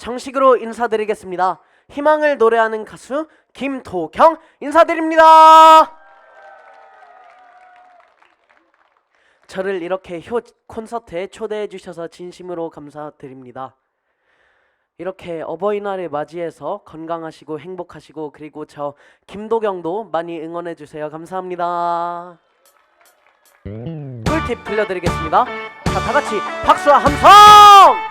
정식으로 인사드리겠습니다. 희망을 노래하는 가수 김도경 인사드립니다. 저를 이렇게 효, 콘서트에 초대해 주셔서 진심으로 감사드립니다. 이렇게 어버이날을 맞이해서 건강하시고 행복하시고 그리고 저 김도경도 많이 응원해 주세요. 감사합니다. 꿀팁 들려드리겠습니다. 자, 다 같이 박수와 함성!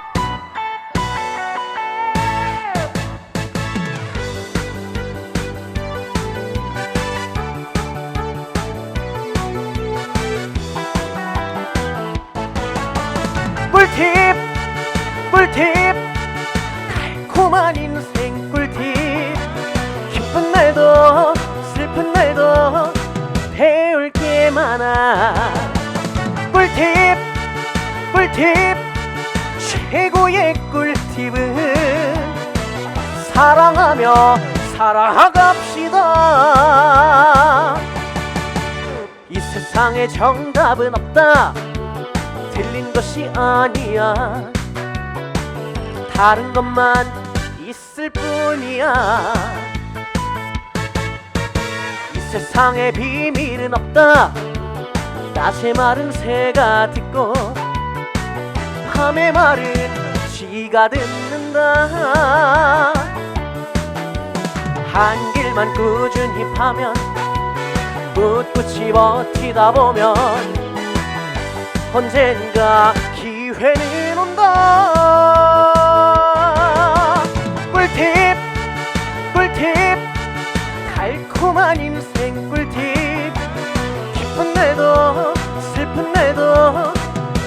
꿀팁! 꿀팁! 달콤한 인생 꿀팁! 기쁜 날도 슬픈 날도 배울 게 많아 꿀팁! 꿀팁! 최고의 꿀팁은 사랑하며 살아갑시다 이 세상에 정답은 없다 틀린 것이 아니야. 다른 것만 있을 뿐이야. 이 세상에 비밀은 없다. 낮의 말은 새가 듣고 밤의 말은 쥐가 듣는다. 한 길만 꾸준히 파면 꿋꿋이 버티다 보면 언젠가 기회는 온다. 꿀팁 꿀팁. 달콤한 인생 꿀팁. 기쁜 날도 슬픈 날도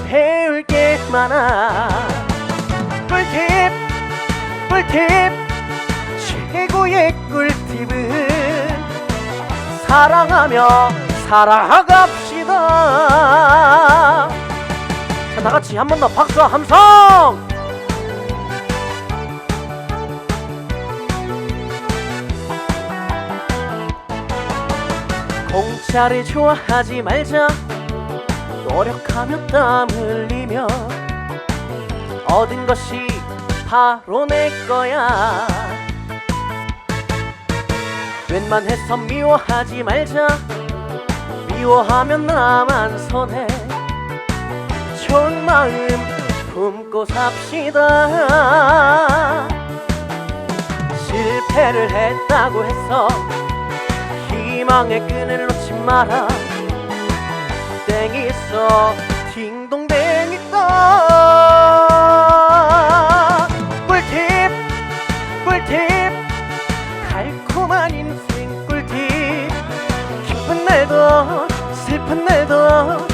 배울 게 많아. 꿀팁 꿀팁. 최고의 꿀팁은 사랑하며 살아갑시다. 자 다 같이 한 번 더 박수와 함성! 공짜를 좋아하지 말자. 노력하며 땀 흘리며 얻은 것이 바로 내 거야. 웬만해서 미워하지 말자. 미워하면 나만 손해 마음 품고 삽시다. 실패를 했다고 해서 희망의 끈을 놓지 마라. 땡 있어 딩동댕 있다. 꿀팁 꿀팁. 달콤한 인생 꿀팁. 기쁜 날도 슬픈 날도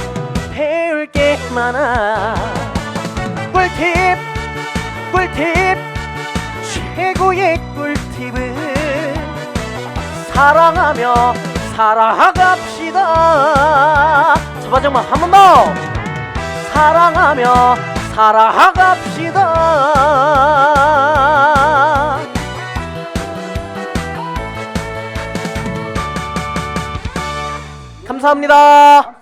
많아. 꿀팁 꿀팁. 최고의 꿀팁은 사랑하며 살아갑시다. 저 마지막 한번 더. 사랑하며 살아갑시다. 감사합니다.